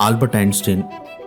Albert Einstein.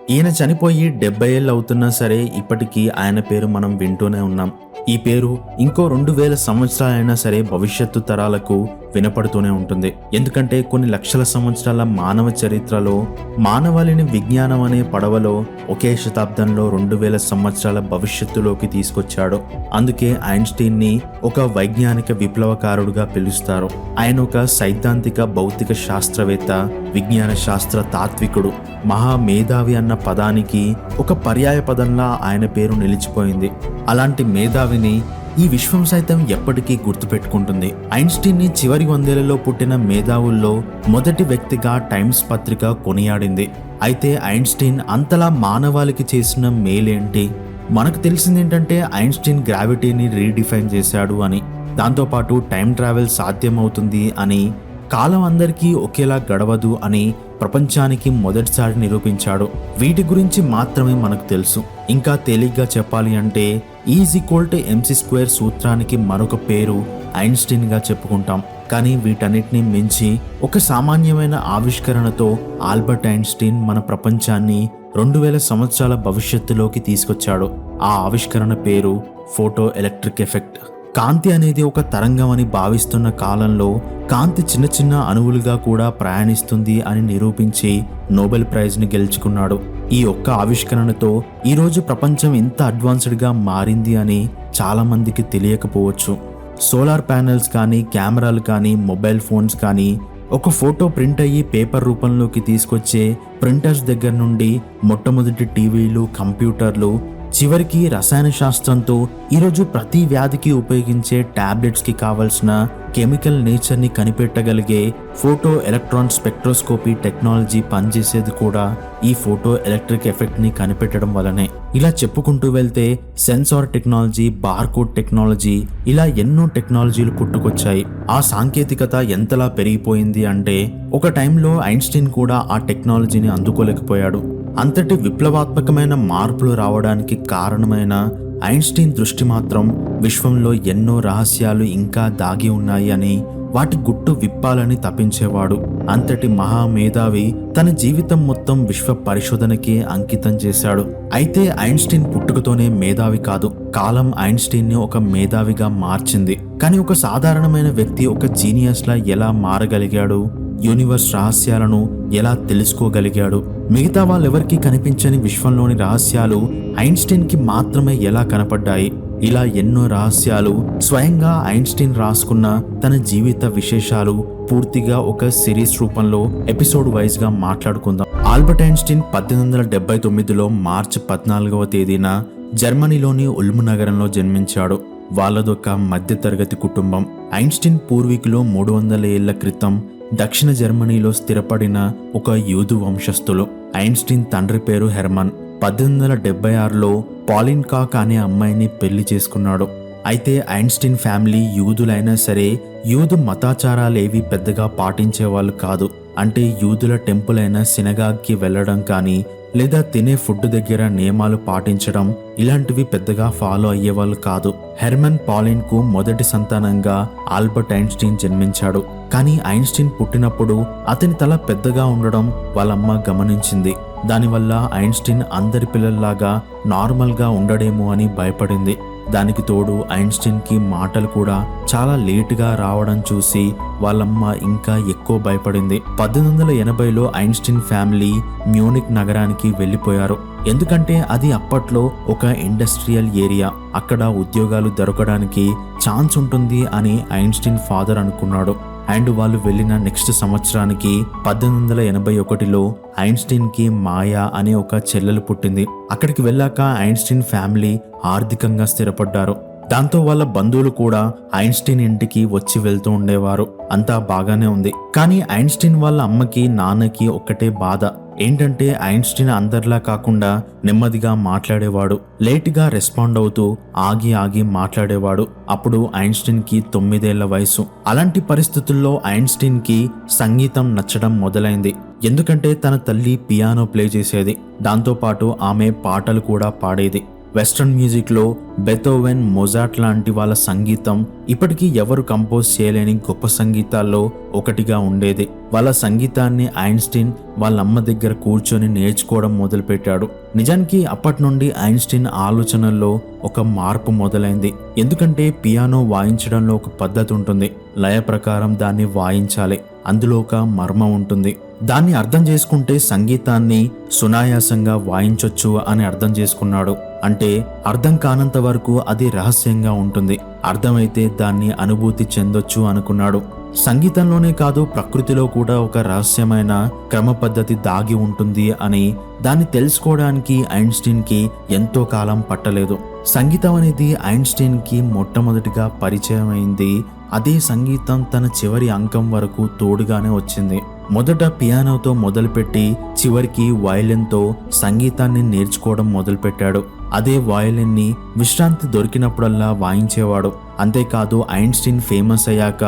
ఈయన చనిపోయి డెబ్బై ఏళ్ళు అవుతున్నా సరే ఇప్పటికీ ఆయన పేరు మనం వింటూనే ఉన్నాం. ఈ పేరు ఇంకో రెండు వేల సంవత్సరాలైనా సరే భవిష్యత్తు తరాలకు వినపడుతూనే ఉంటుంది. ఎందుకంటే కొన్ని లక్షల సంవత్సరాల మానవ చరిత్రలో మానవాళిని విజ్ఞానం అనే పడవలో ఒకే శతాబ్దంలో రెండు వేల సంవత్సరాల భవిష్యత్తులోకి తీసుకొచ్చాడు. అందుకే ఐన్స్టీన్ని ఒక వైజ్ఞానిక విప్లవకారుడుగా పిలుస్తారు. ఆయన ఒక సైద్ధాంతిక భౌతిక శాస్త్రవేత్త విజ్ఞాన శాస్త్ర తాత్వికుడు మహా మేధావి అన్న పదానికి ఒక పర్యాయ పదంలా ఆయన పేరు నిలిచిపోయింది. అలాంటి మేధావిని ఈ విశ్వం సైతం ఎప్పటికీ గుర్తుపెట్టుకుంటుంది. ఐన్స్టీన్ని చివరి వందేళ్ళలో పుట్టిన మేధావుల్లో మొదటి వ్యక్తిగా టైమ్స్ పత్రిక కొనియాడింది. అయితే ఐన్స్టీన్ అంతలా మానవాళికి చేసిన మేలేంటి? మనకు తెలిసింది ఏంటంటే ఐన్స్టీన్ గ్రావిటీని రీడిఫైన్ చేశాడు అని. దాంతోపాటు టైం ట్రావెల్ సాధ్యమవుతుంది అని కాలం అందరికీ ఒకేలా గడవదు అని ప్రపంచానికి మొదటిసారి నిరూపించాడు. వీటి గురించి మాత్రమే మనకు తెలుసు. ఇంకా తేలిగ్గా చెప్పాలి అంటే is equal to M C square సూత్రానికి మరొక పేరు ఐన్స్టీన్గా చెప్పుకుంటాం. కానీ వీటన్నిటిని మించి ఒక సామాన్యమైన ఆవిష్కరణతో ఆల్బర్ట్ ఐన్స్టీన్ మన ప్రపంచాన్ని రెండు వేల సంవత్సరాల భవిష్యత్తులోకి తీసుకొచ్చాడు. ఆ ఆవిష్కరణ పేరు ఫోటో ఎలక్ట్రిక్ ఎఫెక్ట్. కాంతి అనేది ఒక తరంగం అని భావిస్తున్న కాలంలో కాంతి చిన్న చిన్న అణువులుగా కూడా ప్రయాణిస్తుంది అని నిరూపించి నోబెల్ ప్రైజ్ని గెలుచుకున్నాడు. ఈ ఒక్క ఆవిష్కరణతో ఈరోజు ప్రపంచం ఎంత అడ్వాన్స్డ్గా మారింది అని చాలామందికి తెలియకపోవచ్చు. సోలార్ ప్యానెల్స్ కానీ కెమెరాలు కానీ మొబైల్ ఫోన్స్ కానీ ఒక ఫోటో ప్రింట్ అయ్యి పేపర్ రూపంలోకి తీసుకొచ్చే ప్రింటర్స్ దగ్గర నుండి మొట్టమొదటి టీవీలు కంప్యూటర్లు చివరికి రసాయన శాస్త్రంతో ఈరోజు ప్రతి వ్యాధికి ఉపయోగించే టాబ్లెట్స్కి కావలసిన కెమికల్ నేచర్ని కనిపెట్టగలిగే ఫోటో ఎలక్ట్రాన్ స్పెక్ట్రోస్కోపీ టెక్నాలజీ పనిచేసేది కూడా ఈ ఫోటో ఎలక్ట్రిక్ ఎఫెక్ట్ని కనిపెట్టడం వలనే ఇలా చెప్పుకుంటూ వెళ్తే సెన్సార్ టెక్నాలజీ బార్కోడ్ టెక్నాలజీ ఇలా ఎన్నో టెక్నాలజీలు పుట్టుకొచ్చాయి. ఆ సాంకేతికత ఎంతలా పెరిగిపోయింది అంటే ఒక టైంలో ఐన్స్టీన్ కూడా ఆ టెక్నాలజీని అందుకోలేకపోయాడు. అంతటి విప్లవాత్మకమైన మార్పులు రావడానికి కారణమైన ఐన్స్టీన్ దృష్టి మాత్రం విశ్వంలో ఎన్నో రహస్యాలు ఇంకా దాగి ఉన్నాయి అని వాటి గుట్టు విప్పాలని తప్పించేవాడు. అంతటి మహామేధావి తన జీవితం మొత్తం విశ్వ పరిశోధనకే అంకితం చేశాడు. అయితే ఐన్స్టీన్ పుట్టుకతోనే మేధావి కాదు కాలం ఐన్స్టీన్ని ఒక మేధావిగా మార్చింది. కానీ ఒక సాధారణమైన వ్యక్తి ఒక జీనియస్ లా ఎలా మారగలిగాడు? యూనివర్స్ రహస్యాలను ఎలా తెలుసుకోగలిగాడు? మిగతా వాళ్ళెవరికీ కనిపించని విశ్వంలోని రహస్యాలు ఐన్స్టీన్కి మాత్రమే ఎలా కనపడ్డాయి? ఇలా ఎన్నో రహస్యాలు స్వయంగా ఐన్స్టీన్ రాసుకున్న తన జీవిత విశేషాలు పూర్తిగా ఒక సిరీస్ రూపంలో ఎపిసోడ్ వైజ్గా మాట్లాడుకుందాం. ఆల్బర్ట్ ఐన్స్టీన్ పద్దెనిమిది వందల డెబ్బై తొమ్మిదిలో మార్చి పద్నాలుగవ తేదీన జర్మనీలోని ఉల్ము నగరంలో జన్మించాడు. వాళ్ళదొక మధ్యతరగతి కుటుంబం. ఐన్స్టీన్ పూర్వీకులు మూడు వందల ఏళ్ళ క్రితం దక్షిణ జర్మనీలో స్థిరపడిన ఒక యూదు వంశస్థులు ఐన్స్టీన్ తండ్రి పేరు హెర్మన్. పద్దెనిమిది వందల డెబ్బై ఆరులో పాలిన్ కాక్ అనే అమ్మాయిని పెళ్ళి చేసుకున్నాడు. అయితే ఐన్స్టీన్ ఫ్యామిలీ యూదులైనా సరే యూదు మతాచారాలేవి పెద్దగా పాటించేవాళ్ళు కాదు. అంటే యూదుల టెంపుల్ అయిన సినగాగ్కి వెళ్ళడం కానీ లేదా తినే ఫుడ్ దగ్గర నియమాలు పాటించడం ఇలాంటివి పెద్దగా ఫాలో అయ్యేవాళ్ళు కాదు. హెర్మన్ పాలిన్కు మొదటి సంతానంగా ఆల్బర్ట్ ఐన్స్టీన్ జన్మించాడు. కానీ ఐన్స్టీన్ పుట్టినప్పుడు అతని తల పెద్దగా ఉండడం వాళ్ళమ్మ గమనించింది. దానివల్ల ఐన్స్టీన్ అందరి పిల్లల్లాగా నార్మల్గా ఉండడేమో అని భయపడింది. దానికి తోడు ఐన్స్టీన్కి మాటలు కూడా చాలా లేటుగా రావడం చూసి వాళ్ళమ్మ ఇంకా ఎక్కువ భయపడింది. పద్దెనిమిది వందల ఎనభైలో ఐన్స్టీన్ ఫ్యామిలీ మ్యూనిక్ నగరానికి వెళ్ళిపోయారు. ఎందుకంటే అది అప్పట్లో ఒక ఇండస్ట్రియల్ ఏరియా. అక్కడ ఉద్యోగాలు దొరకడానికి ఛాన్స్ ఉంటుంది అని ఐన్స్టీన్ ఫాదర్ అనుకున్నాడు. అండ్ వాళ్ళు వెళ్ళిన నెక్స్ట్ సంవత్సరానికి పద్దెనిమిది వందల ఎనభై ఒకటిలో ఐన్స్టీన్కి మాయా అనే ఒక చెల్లెలు పుట్టింది. అక్కడికి వెళ్ళాక ఐన్స్టీన్ ఫ్యామిలీ ఆర్థికంగా స్థిరపడ్డారు. దాంతో వాళ్ళ బంధువులు కూడా ఐన్స్టీన్ ఇంటికి వచ్చి వెళ్తూ ఉండేవారు. అంతా బాగానే ఉంది. కానీ ఐన్స్టీన్ వాళ్ళ అమ్మకి నాన్నకి ఒక్కటే బాధ. ఏంటంటే ఐన్స్టీన్ అందరిలా కాకుండా నెమ్మదిగా మాట్లాడేవాడు. లేట్గా రెస్పాండ్ అవుతూ ఆగి ఆగి మాట్లాడేవాడు. అప్పుడు ఐన్స్టీన్కి తొమ్మిదేళ్ళ వయసు. అలాంటి పరిస్థితుల్లో ఐన్స్టీన్కి సంగీతం నచ్చడం మొదలైంది. ఎందుకంటే తన తల్లి పియానో ప్లే చేసేది. దాంతోపాటు ఆమె పాటలు కూడా పాడేది. వెస్ట్రన్ మ్యూజిక్లో బెతోవెన్ మొజాట్ లాంటి వాళ్ళ సంగీతం ఇప్పటికీ ఎవరు కంపోజ్ చేయలేని గొప్ప సంగీతాల్లో ఒకటిగా ఉండేది. వాళ్ళ సంగీతాన్ని ఐన్స్టీన్ వాళ్ళ అమ్మ దగ్గర కూర్చొని నేర్చుకోవడం మొదలుపెట్టాడు. నిజానికి అప్పటి నుండి ఐన్స్టీన్ ఆలోచనల్లో ఒక మార్పు మొదలైంది. ఎందుకంటే పియానో వాయించడంలో ఒక పద్ధతి ఉంటుంది. లయ ప్రకారం దాన్ని వాయించాలి. అందులో ఒక మర్మం ఉంటుంది. దాన్ని అర్థం చేసుకుంటే సంగీతాన్ని సునాయాసంగా వాయించొచ్చు అని అర్థం చేసుకున్నాడు. అంటే అర్థం కానంత వరకు అది రహస్యంగా ఉంటుంది. అర్థమైతే దాన్ని అనుభూతి చెందొచ్చు అనుకున్నాడు. సంగీతంలోనే కాదు ప్రకృతిలో కూడా ఒక రహస్యమైన క్రమ పద్ధతి దాగి ఉంటుంది అని దాన్ని తెలుసుకోవడానికి ఐన్స్టీన్కి ఎంతో కాలం పట్టలేదు. సంగీతం అనేది ఐన్స్టీన్కి మొట్టమొదటిగా పరిచయం అయింది అదే సంగీతం తన చివరి అంకం వరకు తోడుగానే వచ్చింది. మొదట పియానోతో మొదలుపెట్టి చివరికి వయలిన్తో సంగీతాన్ని నేర్చుకోవడం మొదలుపెట్టాడు. అదే వయలిన్ని విశ్రాంతి దొరికినప్పుడల్లా వాయించేవాడు. అంతేకాదు ఐన్స్టీన్ ఫేమస్ అయ్యాక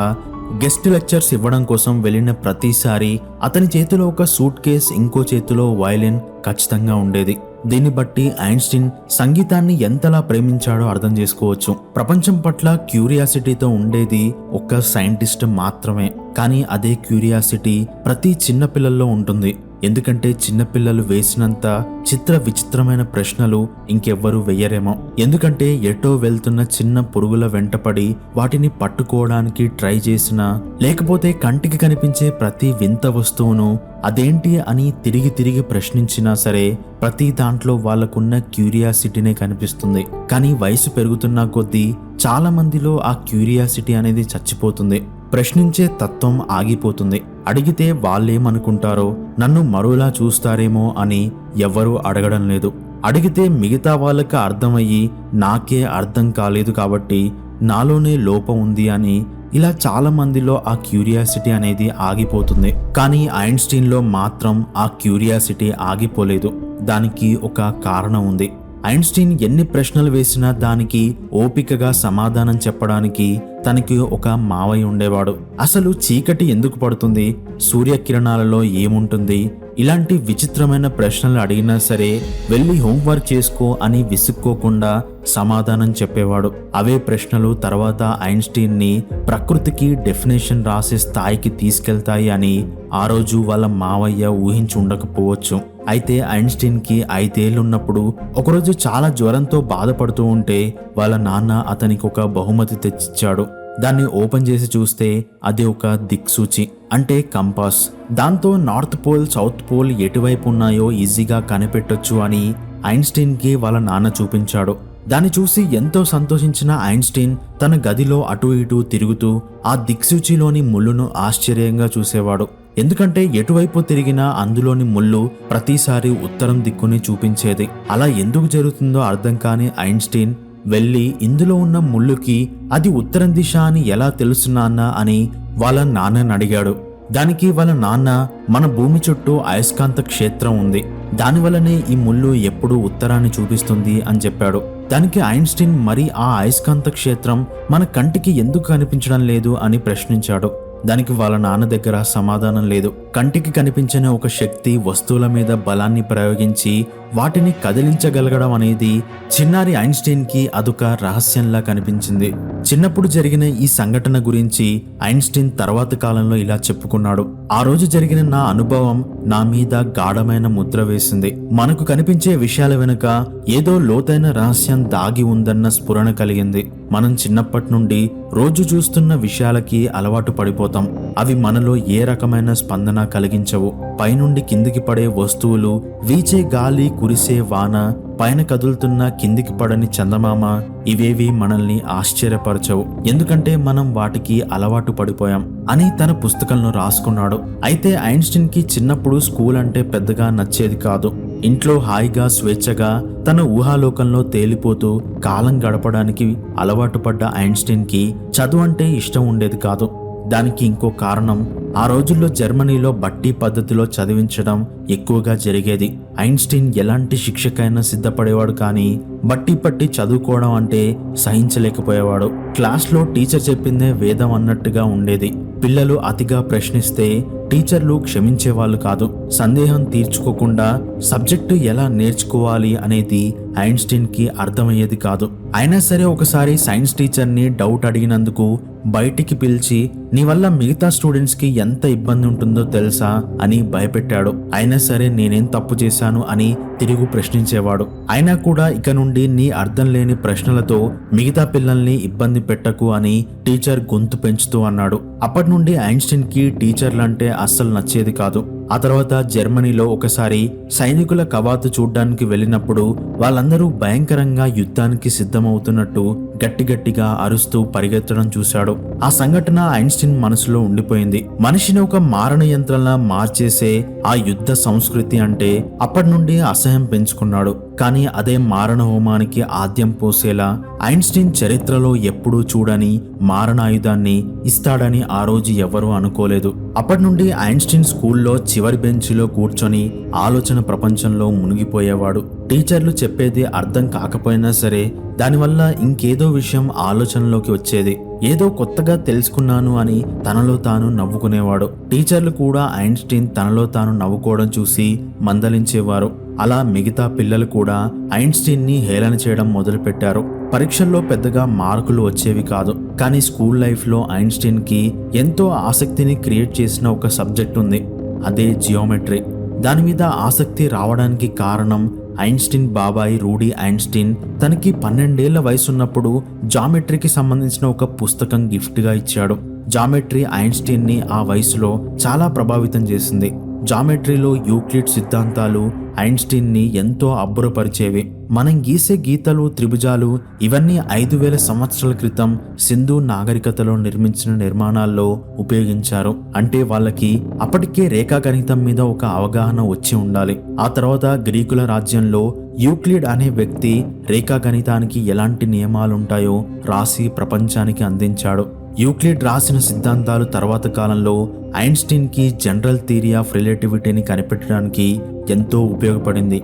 గెస్ట్ లెక్చర్స్ ఇవ్వడం కోసం వెళ్ళిన ప్రతిసారి అతని చేతిలో ఒక సూట్ కేస్ ఇంకో చేతిలో వయలిన్ ఖచ్చితంగా ఉండేది. దీన్ని బట్టి ఐన్స్టీన్ సంగీతాన్ని ఎంతలా ప్రేమించాడో అర్థం చేసుకోవచ్చు. ప్రపంచం పట్ల క్యూరియాసిటీతో ఉండేది ఒక్క సైంటిస్ట్ మాత్రమే. కానీ అదే క్యూరియాసిటీ ప్రతి చిన్న పిల్లల్లో ఉంటుంది. ఎందుకంటే చిన్నపిల్లలు వేసినంత చిత్ర విచిత్రమైన ప్రశ్నలు ఇంకెవ్వరూ వెయ్యరేమో ఎందుకంటే ఎటో వెళ్తున్న చిన్న పురుగుల వెంటపడి వాటిని పట్టుకోవడానికి ట్రై చేసినా లేకపోతే కంటికి కనిపించే ప్రతి వింత వస్తువును అదేంటి అని తిరిగి తిరిగి ప్రశ్నించినా సరే ప్రతి దాంట్లో వాళ్ళకున్న క్యూరియాసిటీనే కనిపిస్తుంది. కానీ వయసు పెరుగుతున్న కొద్దీ చాలా మందిలో ఆ క్యూరియాసిటీ అనేది చచ్చిపోతుంది. ప్రశ్నించే తత్వం ఆగిపోతుంది. అడిగితే వాళ్ళేమనుకుంటారో నన్ను మరోలా చూస్తారేమో అని ఎవ్వరూ అడగడం లేదు. అడిగితే మిగతా వాళ్ళకి అర్థమయ్యి నాకే అర్థం కాలేదు కాబట్టి నాలోనే లోపం ఉంది అని ఇలా చాలా మందిలో ఆ క్యూరియాసిటీ అనేది ఆగిపోతుంది. కానీ ఐన్స్టీన్లో మాత్రం ఆ క్యూరియాసిటీ ఆగిపోలేదు. దానికి ఒక కారణం ఉంది. ఐన్స్టీన్ ఎన్ని ప్రశ్నలు వేసినా దానికి ఓపికగా సమాధానం చెప్పడానికి తనకి ఒక మావయ్య ఉండేవాడు. అసలు చీకటి ఎందుకు పడుతుంది? సూర్యకిరణాలలో ఏముంటుంది? ఇలాంటి విచిత్రమైన ప్రశ్నలు అడిగినా సరే వెళ్ళి హోంవర్క్ చేసుకో అని విసుక్కోకుండా సమాధానం చెప్పేవాడు. అవే ప్రశ్నలు తర్వాత ఐన్స్టీన్ని ప్రకృతికి డెఫినేషన్ రాసే స్థాయికి తీసుకెళ్తాయి అని ఆ రోజు వాళ్ళ మావయ్య ఊహించి ఉండకపోవచ్చు అయితే ఐన్స్టీన్కి ఐదేళ్ళున్నప్పుడు ఒకరోజు చాలా జ్వరంతో బాధపడుతూ ఉంటే వాళ్ళ నాన్న అతనికి ఒక బహుమతి తెచ్చిచ్చాడు. దాన్ని ఓపెన్ చేసి చూస్తే అది ఒక దిక్సూచి అంటే కంపాస్. దాంతో నార్త్ పోల్ సౌత్ పోల్ ఎటువైపు ఉన్నాయో ఈజీగా కనిపెట్టొచ్చు అని ఐన్స్టీన్కి వాళ్ళ నాన్న చూపించాడు. దాన్ని చూసి ఎంతో సంతోషించిన ఐన్స్టీన్ తన గదిలో అటు ఇటు తిరుగుతూ ఆ దిక్సూచిలోని ముళ్ళును ఆశ్చర్యంగా చూసేవాడు. ఎందుకంటే ఎటువైపు తిరిగినా అందులోని ముళ్ళు ప్రతిసారి ఉత్తరం దిక్కుని చూపించేది. అలా ఎందుకు జరుగుతుందో అర్థం కాని ఐన్స్టీన్ వెళ్ళి ఇందులో ఉన్న ముళ్ళుకి అది ఉత్తరం దిశ అని ఎలా తెలుసు నాన్న అని వాళ్ళ నాన్నని అడిగాడు. దానికి వాళ్ళ నాన్న మన భూమి చుట్టూ అయస్కాంత క్షేత్రం ఉంది. దానివల్లనే ఈ ముళ్ళు ఎప్పుడూ ఉత్తరాన్ని చూపిస్తుంది అని చెప్పాడు. దానికి ఐన్స్టీన్ మరి ఆ అయస్కాంత క్షేత్రం మన కంటికి ఎందుకు కనిపించడం లేదు అని ప్రశ్నించాడు. దానికి వాళ్ళ నాన్న దగ్గర సమాధానం లేదు. కంటికి కనిపించిన ఒక శక్తి వస్తువుల మీద బలాన్ని ప్రయోగించి వాటిని కదిలించగలగడం అనేది చిన్నారి ఐన్స్టీన్కి అదొక రహస్యంలా కనిపించింది. చిన్నప్పుడు జరిగిన ఈ సంఘటన గురించి ఐన్స్టీన్ తర్వాత కాలంలో ఇలా చెప్పుకున్నాడు. ఆ రోజు జరిగిన నా అనుభవం నా మీద గాఢమైన ముద్ర వేసింది. మనకు కనిపించే విషయాల వెనుక ఏదో లోతైన రహస్యం దాగి ఉందన్న స్ఫురణ కలిగింది. మనం చిన్నప్పటి నుండి రోజు చూస్తున్న విషయాలకి అలవాటు పడిపోతాం అవి మనలో ఏ రకమైన స్పందన కలిగించవు. పైనుండి కిందికి పడే వస్తువులు వీచే గాలి కురిసే వాన పైన కదులుతున్న కిందికి పడని చందమామ ఇవేవి మనల్ని ఆశ్చర్యపరచవు. ఎందుకంటే మనం వాటికి అలవాటు పడిపోయాం అని తన పుస్తకంలో రాసుకున్నాడు. అయితే ఐన్స్టీన్కి చిన్నప్పుడు స్కూల్ అంటే పెద్దగా నచ్చేది కాదు. ఇంట్లో హాయిగా స్వేచ్ఛగా తన ఊహాలోకంలో తేలిపోతూ కాలం గడపడానికి అలవాటు పడ్డ ఐన్స్టీన్కి చదువు అంటే ఇష్టం ఉండేది కాదు. దానికి ఇంకో కారణం ఆ రోజుల్లో జర్మనీలో బట్టి పద్ధతిలో చదివించడం ఎక్కువగా జరిగేది. ఐన్స్టీన్ ఎలాంటి శిక్షకైనా సిద్ధపడేవాడు కానీ బట్టి పట్టి చదువుకోవడం అంటే సహించలేకపోయేవాడు. క్లాస్లో టీచర్ చెప్పిందే వేదం అన్నట్టుగా ఉండేది. పిల్లలు అతిగా ప్రశ్నిస్తే టీచర్లు క్షమించేవాళ్ళు కాదు. సందేహం తీర్చుకోకుండా సబ్జెక్టు ఎలా నేర్చుకోవాలి అనేది ఐన్స్టీన్కి అర్థమయ్యేది కాదు. అయినా సరే ఒకసారి సైన్స్ టీచర్ని డౌట్ అడిగినందుకు బయటికి పిలిచి నీ వల్ల మిగతా స్టూడెంట్స్కి ఎంత ఇబ్బంది ఉంటుందో తెలుసా అని భయపెట్టాడు. అయినా సరే నేనేం తప్పు చేశాను అని తిరిగి ప్రశ్నించేవాడు. అయినా కూడా ఇక నుండి నీ అర్థం లేని ప్రశ్నలతో మిగతా పిల్లల్ని ఇబ్బంది పెట్టకు అని టీచర్ గొంతు పెంచుతూ అన్నాడు. అప్పటి నుండి ఐన్స్టీన్కి టీచర్లంటే అస్సలు నచ్చేది కాదు. ఆ తర్వాత జర్మనీలో ఒకసారి సైనికుల కవాతు చూడ్డానికి వెళ్ళినప్పుడు వాళ్ళందరూ భయంకరంగా యుద్ధానికి సిద్ధమవుతున్నట్టు గట్టి గట్టిగా అరుస్తూ పరిగెత్తడం చూశాడు. ఆ సంఘటన ఐన్స్టీన్ మనసులో ఉండిపోయింది. మనిషిని ఒక మారణ యంత్రంలా మార్చేసే ఆ యుద్ధ సంస్కృతి అంటే అప్పటి నుండి అసహ్యం పెంచుకున్నాడు. కానీ అదే మారణహోమానికి ఆద్యం పోసేలా ఐన్స్టీన్ చరిత్రలో ఎప్పుడూ చూడని మారణాయుధాన్ని ఇస్తాడని ఆ రోజు ఎవరూ అనుకోలేదు. అప్పటి నుండి ఐన్స్టీన్ స్కూల్లో చివరి బెంచ్లో కూర్చొని ఆలోచన ప్రపంచంలో మునిగిపోయేవాడు. టీచర్లు చెప్పేది అర్థం కాకపోయినా సరే దానివల్ల ఇంకేదో విషయం ఆలోచనలోకి వచ్చేది. ఏదో కొత్తగా తెలుసుకున్నాను అని తనలో తాను నవ్వుకునేవాడు. టీచర్లు కూడా ఐన్స్టీన్ తనలో తాను నవ్వుకోవడం చూసి మందలించేవారు. అలా మిగతా పిల్లలు కూడా ఐన్స్టీన్ని హేళన చేయడం మొదలుపెట్టారు. పరీక్షల్లో పెద్దగా మార్కులు వచ్చేవి కాదు. కానీ స్కూల్ లైఫ్లో ఐన్స్టీన్కి ఎంతో ఆసక్తిని క్రియేట్ చేసిన ఒక సబ్జెక్ట్ ఉంది. అదే జియోమెట్రీ. దాని మీద ఆసక్తి రావడానికి కారణం ఐన్స్టీన్ బాబాయి రూడీ ఐన్స్టీన్. తనకి పన్నెండేళ్ళ వయసున్నప్పుడు జామెట్రీకి సంబంధించిన ఒక పుస్తకం గిఫ్ట్గా ఇచ్చాడు. జామెట్రీ ఐన్స్టీన్ని ఆ వయసులో చాలా ప్రభావితం చేసింది. జామెట్రీలో యూక్లిడ్ సిద్ధాంతాలు ఐన్స్టీన్ని ఎంతో అబ్బురపరిచేవి. మనం గీసే గీతలు త్రిభుజాలు ఇవన్నీ ఐదు వేల సంవత్సరాల క్రితం సింధు నాగరికతలో నిర్మించిన నిర్మాణాల్లో ఉపయోగించారు. అంటే వాళ్ళకి అప్పటికే రేఖాగణితం మీద ఒక అవగాహన వచ్చి ఉండాలి. ఆ తర్వాత గ్రీకుల రాజ్యంలో యూక్లిడ్ అనే వ్యక్తి రేఖాగణితానికి ఎలాంటి నియమాలుంటాయో రాసి ప్రపంచానికి అందించాడు. యూక్లిడ్ రాసిన సిద్ధాంతాలు తర్వాత కాలంలో ఐన్స్టీన్కి జనరల్ థియరీ ఆఫ్ రిలేటివిటీని కనిపెట్టడానికి ఎంతో ఉపయోగపడింది.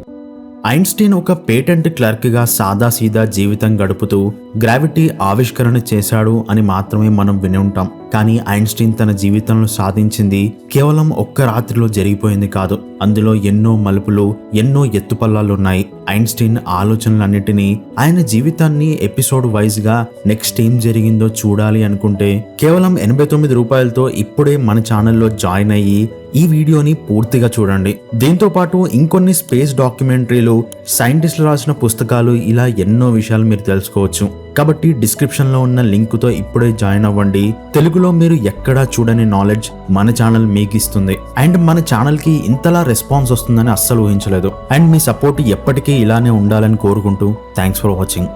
ఐన్స్టీన్ ఒక పేటెంట్ క్లర్క్గా సాదాసీదా జీవితం గడుపుతూ గ్రావిటీ ఆవిష్కరణ చేశాడు అని మాత్రమే మనం విని ఉంటాం. కానీ ఐన్స్టీన్ తన జీవితంలో సాధించింది కేవలం ఒక్క రాత్రిలో జరిగిపోయింది కాదు. అందులో ఎన్నో మలుపులు ఎన్నో ఎత్తుపల్లాలున్నాయి. ఐన్స్టీన్ ఆలోచనలన్నిటినీ ఆయన జీవితాన్ని ఎపిసోడ్ వైజ్గా నెక్స్ట్ ఏం జరిగిందో చూడాలి అనుకుంటే కేవలం ఎనభై తొమ్మిది రూపాయలతో ఇప్పుడే మన ఛానల్లో జాయిన్ అయ్యి ఈ వీడియోని పూర్తిగా చూడండి. దీంతో పాటు ఇంకొన్ని స్పేస్ డాక్యుమెంటరీలు సైంటిస్టులు రాసిన పుస్తకాలు ఇలా ఎన్నో విషయాలు మీరు తెలుసుకోవచ్చు. కాబట్టి డిస్క్రిప్షన్లో ఉన్న లింకుతో ఇప్పుడే జాయిన్ అవ్వండి. తెలుగులో మీరు ఎక్కడా చూడని నాలెడ్జ్ మన ఛానల్ మీకు ఇస్తుంది. అండ్ మన ఛానల్కి ఇంతలా రెస్పాన్స్ వస్తుందని అస్సలు ఊహించలేదు. అండ్ మీ సపోర్ట్ ఎప్పటికీ ఇలానే ఉండాలని కోరుకుంటూ థ్యాంక్స్ ఫర్ వాచింగ్